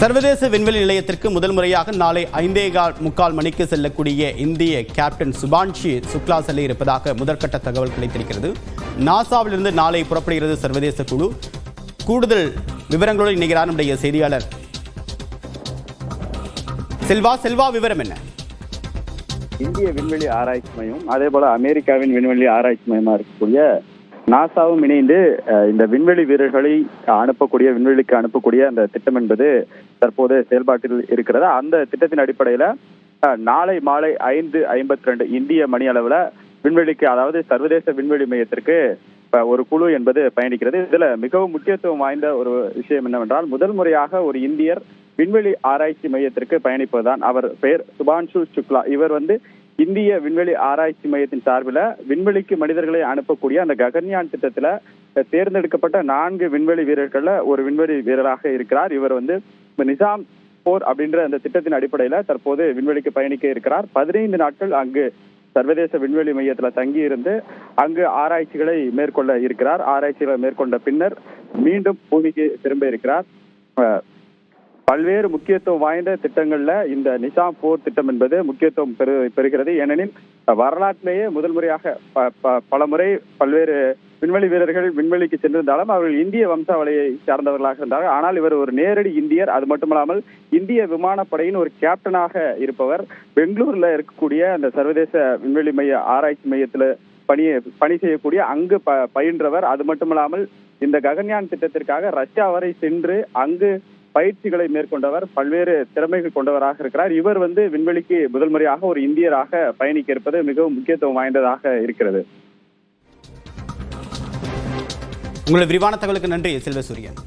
சர்வதேச விண்வெளி நிலையத்திற்கு முதல் முறையாக நாளை ஐந்தே கால் முக்கால் மணிக்கு செல்லக்கூடிய இந்திய கேப்டன் சுபான்ஷி சுக்லா செல்ல இருப்பதாக முதற்கட்ட தகவல் கிடைத்திருக்கிறது நாசாவிலிருந்து நாளை புறப்படுகிறது சர்வதேச குழு. கூடுதல் விவரங்களோடு இணைகிறார் நம்முடைய செய்தியாளர். செல்வா செல்வா விவரம் என்ன? இந்திய விண்வெளி ஆராய்ச்சி மையம் அதே போல அமெரிக்காவின் விண்வெளி ஆராய்ச்சி மையமா இருக்கக்கூடிய நாசாவும் இணைந்து இந்த விண்வெளி வீரர்களை அனுப்பக்கூடிய விண்வெளிக்கு அனுப்பக்கூடிய அந்த திட்டம் என்பது தற்போது செயல்பாட்டில் இருக்கிறது. அந்த திட்டத்தின் அடிப்படையில நாளை மாலை ஐந்து ஐம்பத்தி ரெண்டு இந்திய மணி அளவுல விண்வெளிக்கு அதாவது சர்வதேச விண்வெளி மையத்திற்கு ஒரு குழு என்பது பயணிக்கிறது. இதுல மிகவும் முக்கியத்துவம் வாய்ந்த ஒரு விஷயம் என்னவென்றால் முதல் முறையாக ஒரு இந்தியர் விண்வெளி ஆராய்ச்சி மையத்திற்கு பயணிப்பதுதான். அவர் பெயர் சுபான்ஷு சுக்லா. இவர் வந்து இந்திய விண்வெளி ஆராய்ச்சி மையத்தின் சார்பில் விண்வெளிக்கு மனிதர்களை அனுப்பக்கூடிய அந்த ககன்யான் திட்டத்தில் தேர்ந்தெடுக்கப்பட்ட நான்கு விண்வெளி வீரர்களில் ஒரு விண்வெளி வீரராக இருக்கிறார். இவர் வந்து நிசாம் போர் அப்படின்ற அந்த திட்டத்தின் அடிப்படையில் தற்போது விண்வெளிக்கு பயணிக்க இருக்கிறார். பதினைந்து நாட்கள் அங்கு சர்வதேச விண்வெளி மையத்தில் தங்கி இருந்து அங்கு ஆராய்ச்சிகளை மேற்கொள்ள இருக்கிறார். ஆராய்ச்சிகளை மேற்கொண்ட பின்னர் மீண்டும் பூமிக்கு திரும்ப இருக்கிறார். பல்வேறு முக்கியத்துவம் வாய்ந்த திட்டங்கள்ல இந்த நிசாம் போர் திட்டம் என்பது முக்கியத்துவம் பெறு பெறுகிறது. ஏனெனில் வரலாற்றிலேயே முதல் முறையாக ப- ப- பல முறை பல்வேறு விண்வெளி வீரர்கள் விண்வெளிக்கு சென்றிருந்தாலும் அவர்கள் இந்திய வம்சாவளியை சார்ந்தவர்களாக இருந்தார்கள். ஆனால் இவர் ஒரு நேரடி இந்தியர். அது மட்டுமல்லாமல் இந்திய விமானப்படையின் ஒரு கேப்டனாக இருப்பவர். பெங்களூர்ல இருக்கக்கூடிய அந்த சர்வதேச விண்வெளி மைய ஆராய்ச்சி மையத்துல பணி பணி செய்யக்கூடிய அங்கு ப பயின்றவர். அது மட்டுமல்லாமல் இந்த ககன்யான் திட்டத்திற்காக ரஷ்யா வரை சென்று அங்கு பயிற்சிகளை மேற்கொண்டவர் பல்வேறு திறமைகள் கொண்டவராக இருக்கிறார். இவர் வந்து விண்வெளிக்கு முதல் முறையாக ஒரு இந்தியராக பயணிக்க இருப்பது மிகவும் முக்கியத்துவம் வாய்ந்ததாக இருக்கிறது. உங்களுக்கு விரிவான தகவலுக்கு நன்றி செல்வசூரியன்